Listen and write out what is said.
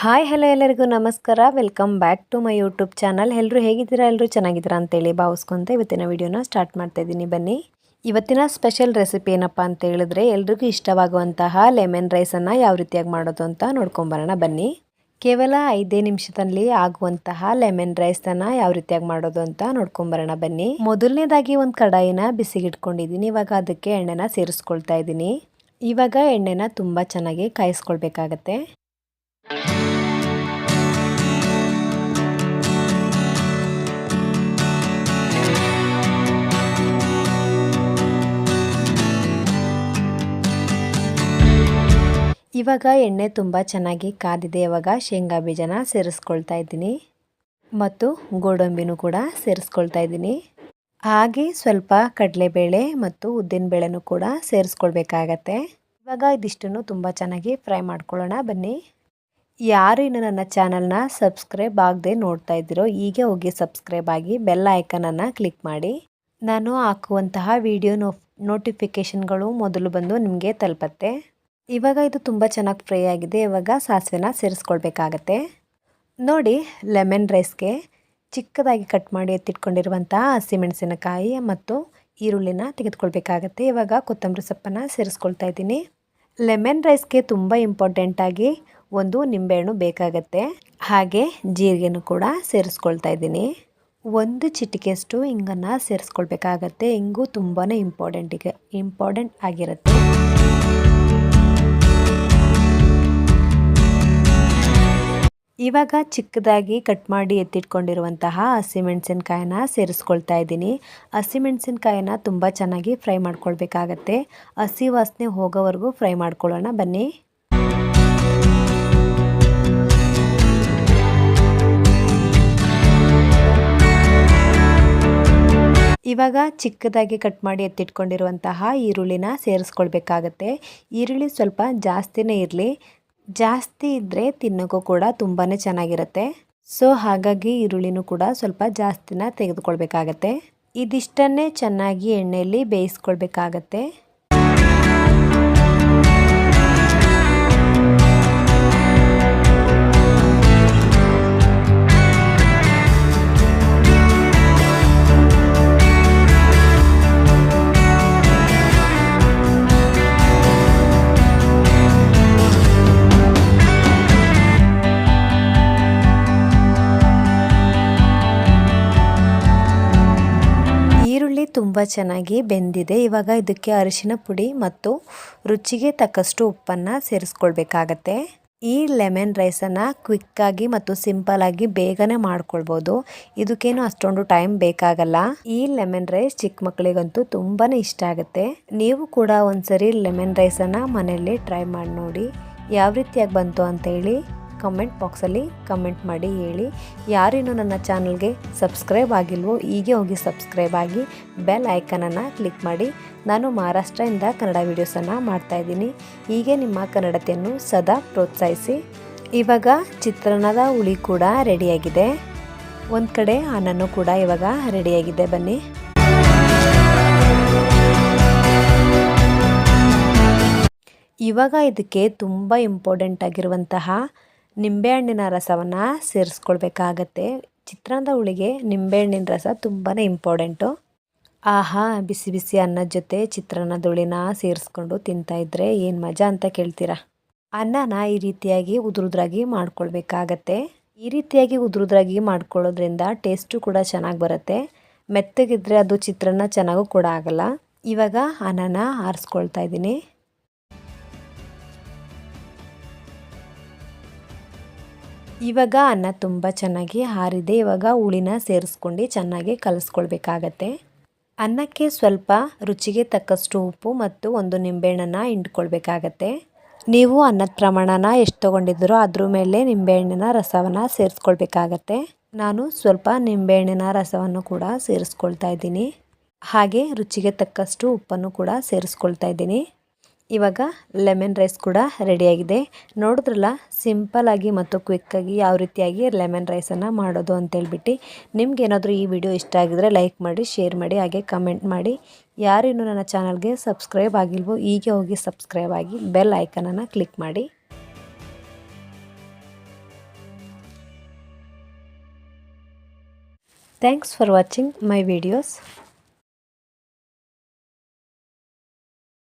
Hi, hello ಎಲ್ಲರಿಗೂ ನಮಸ್ಕಾರ. Welcome back to my YouTube channel ಎಲ್ಲರೂ ಹೇಗಿದ್ದೀರಾ? ಎಲ್ಲರೂ ಚೆನ್ನಾಗಿದ್ದೀರಾ ಅಂತೇಳಿ ಭಾವಿಸ್ಕೊಂತ ಇವತ್ತಿನ ವಿಡಿಯೋನ ಸ್ಟಾರ್ಟ್ ಮಾಡ್ತಾ ಇದ್ದೀನಿ. ಬನ್ನಿ. ಇವತ್ತಿನ ಸ್ಪೆಷಲ್ ರೆಸಿಪಿ ಏನಪ್ಪ ಅಂತ ಹೇಳಿದ್ರೆ ಎಲ್ರಿಗೂ ಇಷ್ಟವಾಗುವಂತಹ ಲೆಮನ್ ರೈಸನ್ನು ಯಾವ ರೀತಿಯಾಗಿ ಮಾಡೋದು ಅಂತ ನೋಡ್ಕೊಂಬರೋಣ ಬನ್ನಿ. ಕೇವಲ ಐದೇ ನಿಮಿಷದಲ್ಲಿ ಆಗುವಂತಹ ಲೆಮನ್ ರೈಸನ್ನು ಯಾವ ರೀತಿಯಾಗಿ ಮಾಡೋದು ಅಂತ ನೋಡ್ಕೊಂಬರೋಣ ಬನ್ನಿ. ಮೊದಲನೇದಾಗಿ ಒಂದು ಕಡಾಯಿನ ಬಿಸಿಗಿಟ್ಕೊಂಡಿದ್ದೀನಿ. ಇವಾಗ ಅದಕ್ಕೆ ಎಣ್ಣೆನ ಸೇರಿಸ್ಕೊಳ್ತಾ ಇದ್ದೀನಿ. ಇವಾಗ ಎಣ್ಣೆನ ತುಂಬ ಚೆನ್ನಾಗಿ ಕಾಯಿಸ್ಕೊಳ್ಬೇಕಾಗತ್ತೆ. ಇವಾಗ ಎಣ್ಣೆ ತುಂಬ ಚೆನ್ನಾಗಿ ಕಾದಿದೆ. ಇವಾಗ ಶೇಂಗಾ ಬೀಜನ ಸೇರಿಸ್ಕೊಳ್ತಾ ಇದ್ದೀನಿ. ಮತ್ತು ಗೋಡಂಬಿನೂ ಕೂಡ ಸೇರಿಸ್ಕೊಳ್ತಾ ಇದ್ದೀನಿ. ಹಾಗೆ ಸ್ವಲ್ಪ ಕಡಲೆಬೇಳೆ ಮತ್ತು ಉದ್ದಿನಬೇಳೆನೂ ಕೂಡ ಸೇರಿಸ್ಕೊಳ್ಬೇಕಾಗತ್ತೆ. ಇವಾಗ ಇದಿಷ್ಟನ್ನು ತುಂಬ ಚೆನ್ನಾಗಿ ಫ್ರೈ ಮಾಡ್ಕೊಳ್ಳೋಣ. ಬನ್ನಿ. ಯಾರು ಇನ್ನು ನನ್ನ ಚಾನಲ್ನ ಸಬ್ಸ್ಕ್ರೈಬ್ ಆಗದೆ ನೋಡ್ತಾ ಇದ್ದೀರೋ, ಹೀಗೆ ಹೋಗಿ ಸಬ್ಸ್ಕ್ರೈಬ್ ಆಗಿ ಬೆಲ್ ಐಕನನ್ನು ಕ್ಲಿಕ್ ಮಾಡಿ. ನಾನು ಹಾಕುವಂತಹ ವಿಡಿಯೋ ನೋ, ನೋಟಿಫಿಕೇಷನ್ಗಳು ಮೊದಲು ಬಂದು ನಿಮಗೆ ತಲುಪತ್ತೆ. ಇವಾಗ ಇದು ತುಂಬ ಚೆನ್ನಾಗಿ ಫ್ರೈ ಆಗಿದೆ, ಇವಾಗ ಸಾಸಿವೆನ ಸೇರಿಸ್ಕೊಳ್ಬೇಕಾಗತ್ತೆ. ನೋಡಿ, ಲೆಮನ್ ರೈಸ್ಗೆ ಚಿಕ್ಕದಾಗಿ ಕಟ್ ಮಾಡಿ ಎತ್ತಿಟ್ಕೊಂಡಿರುವಂತಹ ಹಸಿಮೆಣಸಿನಕಾಯಿ ಮತ್ತು ಈರುಳ್ಳಿನ ತೆಗೆದುಕೊಳ್ಬೇಕಾಗತ್ತೆ. ಇವಾಗ ಕೊತ್ತಂಬರಿ ಸೊಪ್ಪನ್ನು ಸೇರಿಸ್ಕೊಳ್ತಾ ಇದ್ದೀನಿ. ಲೆಮನ್ ರೈಸ್ಗೆ ತುಂಬ ಇಂಪಾರ್ಟೆಂಟಾಗಿ ಒಂದು ನಿಂಬೆಹಣ್ಣು ಬೇಕಾಗತ್ತೆ. ಹಾಗೆ ಜೀರಿಗೆನೂ ಕೂಡ ಸೇರಿಸ್ಕೊಳ್ತಾ ಇದ್ದೀನಿ. ಒಂದು ಚಿಟಿಕೆಯಷ್ಟು ಹಿಂಗನ್ನು ಸೇರಿಸ್ಕೊಳ್ಬೇಕಾಗತ್ತೆ. ಹಿಂಗು ತುಂಬಾ ಈಗ ಇಂಪಾರ್ಟೆಂಟ್ ಆಗಿರುತ್ತೆ. ಇವಾಗ ಚಿಕ್ಕದಾಗಿ ಕಟ್ ಮಾಡಿ ಎತ್ತಿಟ್ಕೊಂಡಿರುವಂತಹ ಹಸಿಮೆಣಸಿನ್ಕಾಯಿನ ಸೇರಿಸ್ಕೊಳ್ತಾ ಇದ್ದೀನಿ. ಹಸಿಮೆಣಸಿನ್ಕಾಯಿನ ತುಂಬ ಚೆನ್ನಾಗಿ ಫ್ರೈ ಮಾಡ್ಕೊಳ್ಬೇಕಾಗತ್ತೆ. ಹಸಿ ವಾಸನೆ ಹೋಗೋವರೆಗೂ ಫ್ರೈ ಮಾಡ್ಕೊಳ್ಳೋಣ. ಬನ್ನಿ. ಇವಾಗ ಚಿಕ್ಕದಾಗಿ ಕಟ್ ಮಾಡಿ ಎತ್ತಿಟ್ಕೊಂಡಿರುವಂತಹ ಈರುಳ್ಳಿನ ಸೇರಿಸ್ಕೊಳ್ಬೇಕಾಗತ್ತೆ. ಈರುಳ್ಳಿ ಸ್ವಲ್ಪ ಜಾಸ್ತಿನೇ ಇರಲಿ. ಜಾಸ್ತಿ ಇದ್ದರೆ ತಿನ್ನೋಕ್ಕೂ ಕೂಡ ತುಂಬಾ ಚೆನ್ನಾಗಿರುತ್ತೆ. ಸೊ, ಹಾಗಾಗಿ ಈರುಳ್ಳಿನೂ ಕೂಡ ಸ್ವಲ್ಪ ಜಾಸ್ತಿನ ತೆಗೆದುಕೊಳ್ಬೇಕಾಗತ್ತೆ. ಇದಿಷ್ಟನ್ನೇ ಚೆನ್ನಾಗಿ ಎಣ್ಣೆಯಲ್ಲಿ ಬೇಯಿಸ್ಕೊಳ್ಬೇಕಾಗತ್ತೆ. ತುಂಬ ಚೆನ್ನಾಗಿ ಬೆಂದಿದೆ. ಇವಾಗ ಇದಕ್ಕೆ ಅರಿಶಿನ ಪುಡಿ ಮತ್ತು ರುಚಿಗೆ ತಕ್ಕಷ್ಟು ಉಪ್ಪನ್ನು ಸೇರಿಸ್ಕೊಳ್ಬೇಕಾಗತ್ತೆ. ಈ ಲೆಮನ್ ರೈಸನ್ನು ಕ್ವಿಕ್ಕಾಗಿ ಮತ್ತು ಸಿಂಪಲಾಗಿ ಬೇಗನೆ ಮಾಡ್ಕೊಳ್ಬೋದು. ಇದಕ್ಕೇನು ಅಷ್ಟೊಂದು ಟೈಮ್ ಬೇಕಾಗಲ್ಲ. ಈ ಲೆಮನ್ ರೈಸ್ ಚಿಕ್ಕ ಮಕ್ಕಳಿಗಂತೂ ತುಂಬಾ ಇಷ್ಟ ಆಗುತ್ತೆ. ನೀವು ಕೂಡ ಒಂದ್ಸರಿ ಲೆಮನ್ ರೈಸನ್ನು ಮನೆಯಲ್ಲಿ ಟ್ರೈ ಮಾಡಿ ನೋಡಿ. ಯಾವ ರೀತಿಯಾಗಿ ಬಂತು ಅಂತ ಹೇಳಿ ಕಮೆಂಟ್ ಬಾಕ್ಸಲ್ಲಿ ಕಮೆಂಟ್ ಮಾಡಿ ಹೇಳಿ. ಯಾರೇನು ನನ್ನ ಚಾನಲ್ಗೆ ಸಬ್ಸ್ಕ್ರೈಬ್ ಆಗಿಲ್ವೋ ಹೀಗೆ ಹೋಗಿ ಸಬ್ಸ್ಕ್ರೈಬ್ ಆಗಿ ಬೆಲ್ ಐಕನನ್ನು ಕ್ಲಿಕ್ ಮಾಡಿ. ನಾನು ಮಹಾರಾಷ್ಟ್ರದಿಂದ ಕನ್ನಡ ವೀಡಿಯೋಸನ್ನು ಮಾಡ್ತಾಯಿದ್ದೀನಿ ಹೀಗೆ ನಿಮ್ಮ ಕನ್ನಡತೆಯನ್ನು ಸದಾ ಪ್ರೋತ್ಸಾಹಿಸಿ. ಇವಾಗ ಚಿತ್ರಾನ್ನದ ಹುಳಿ ಕೂಡ ರೆಡಿಯಾಗಿದೆ. ಒಂದು ಕಡೆ ಅನ್ನನೂ ಕೂಡ ಇವಾಗ ರೆಡಿಯಾಗಿದೆ. ಬನ್ನಿ. ಇವಾಗ ಇದಕ್ಕೆ ತುಂಬ ಇಂಪಾರ್ಟೆಂಟ್ ಆಗಿರುವಂತಹ ನಿಂಬೆಹಣ್ಣಿನ ರಸವನ್ನು ಸೇರಿಸ್ಕೊಳ್ಬೇಕಾಗತ್ತೆ. ಚಿತ್ರಾನ್ನದ ಹುಳಿಗೆ ನಿಂಬೆಹಣ್ಣಿನ ರಸ ತುಂಬಾ ಇಂಪಾರ್ಟೆಂಟು ಆಹಾ, ಬಿಸಿ ಬಿಸಿ ಅನ್ನದ ಜೊತೆ ಚಿತ್ರಾನ್ನದ ಹುಳಿನ ಸೇರಿಸ್ಕೊಂಡು ತಿಂತಾಯಿದ್ರೆ ಏನು ಮಜಾ ಅಂತ ಕೇಳ್ತೀರಾ? ಅನ್ನನ ಈ ರೀತಿಯಾಗಿ ಉದುರುದ್ರಾಗಿ ಮಾಡ್ಕೊಳ್ಬೇಕಾಗತ್ತೆ. ಈ ರೀತಿಯಾಗಿ ಉದುರುದ್ರಾಗಿ ಮಾಡ್ಕೊಳ್ಳೋದ್ರಿಂದ ಟೇಸ್ಟು ಕೂಡ ಚೆನ್ನಾಗಿ ಬರುತ್ತೆ. ಮೆತ್ತಗಿದ್ರೆ ಅದು ಚಿತ್ರಾನ್ನ ಚೆನ್ನಾಗೂ ಕೂಡ ಆಗಲ್ಲ. ಇವಾಗ ಅನ್ನನ ಆರಿಸ್ಕೊಳ್ತಾ ಇದ್ದೀನಿ. ಇವಾಗ ಅನ್ನ ತುಂಬ ಚೆನ್ನಾಗಿ ಹಾರಿದೆ. ಇವಾಗ ಹುಳಿನ ಸೇರಿಸ್ಕೊಂಡು ಚೆನ್ನಾಗಿ ಕಲಿಸ್ಕೊಳ್ಬೇಕಾಗತ್ತೆ. ಅನ್ನಕ್ಕೆ ಸ್ವಲ್ಪ ರುಚಿಗೆ ತಕ್ಕಷ್ಟು ಉಪ್ಪು ಮತ್ತು ಒಂದು ನಿಂಬೆಹಣ್ಣನ್ನು ಹಿಂಡ್ಕೊಳ್ಬೇಕಾಗತ್ತೆ. ನೀವು ಅನ್ನದ ಪ್ರಮಾಣನ ಎಷ್ಟು ತೊಗೊಂಡಿದ್ದೀರೋ ಅದ್ರ ಮೇಲೆ ನಿಂಬೆಹಣ್ಣಿನ ರಸವನ್ನು ಸೇರಿಸ್ಕೊಳ್ಬೇಕಾಗತ್ತೆ. ನಾನು ಸ್ವಲ್ಪ ನಿಂಬೆಹಣ್ಣಿನ ರಸವನ್ನು ಕೂಡ ಸೇರಿಸ್ಕೊಳ್ತಾ ಇದ್ದೀನಿ. ಹಾಗೆ ರುಚಿಗೆ ತಕ್ಕಷ್ಟು ಉಪ್ಪನ್ನು ಕೂಡ ಸೇರಿಸ್ಕೊಳ್ತಾ ಇದ್ದೀನಿ. ಇವಾಗ ಲೆಮನ್ ರೈಸ್ ಕೂಡ ರೆಡಿಯಾಗಿದೆ. ನೋಡಿದ್ರಲ್ಲ ಸಿಂಪಲಾಗಿ ಮತ್ತು ಕ್ವಿಕ್ಕಾಗಿ ಯಾವ ರೀತಿಯಾಗಿ ಲೆಮನ್ ರೈಸನ್ನು ಮಾಡೋದು ಅಂತೇಳ್ಬಿಟ್ಟು ನಿಮ್ಗೇನಾದರೂ ಈ ವಿಡಿಯೋ ಇಷ್ಟ ಆಗಿದರೆ ಲೈಕ್ ಮಾಡಿ, ಶೇರ್ ಮಾಡಿ, ಹಾಗೆ ಕಮೆಂಟ್ ಮಾಡಿ. ಯಾರಿನ್ನೂ ನನ್ನ ಚಾನಲ್ಗೆ ಸಬ್ಸ್ಕ್ರೈಬ್ ಆಗಿಲ್ವೋ, ಹೀಗೆ ಹೋಗಿ ಸಬ್ಸ್ಕ್ರೈಬ್ ಆಗಿ ಬೆಲ್ ಐಕನನ್ನು ಕ್ಲಿಕ್ ಮಾಡಿ. Thanks for watching my videos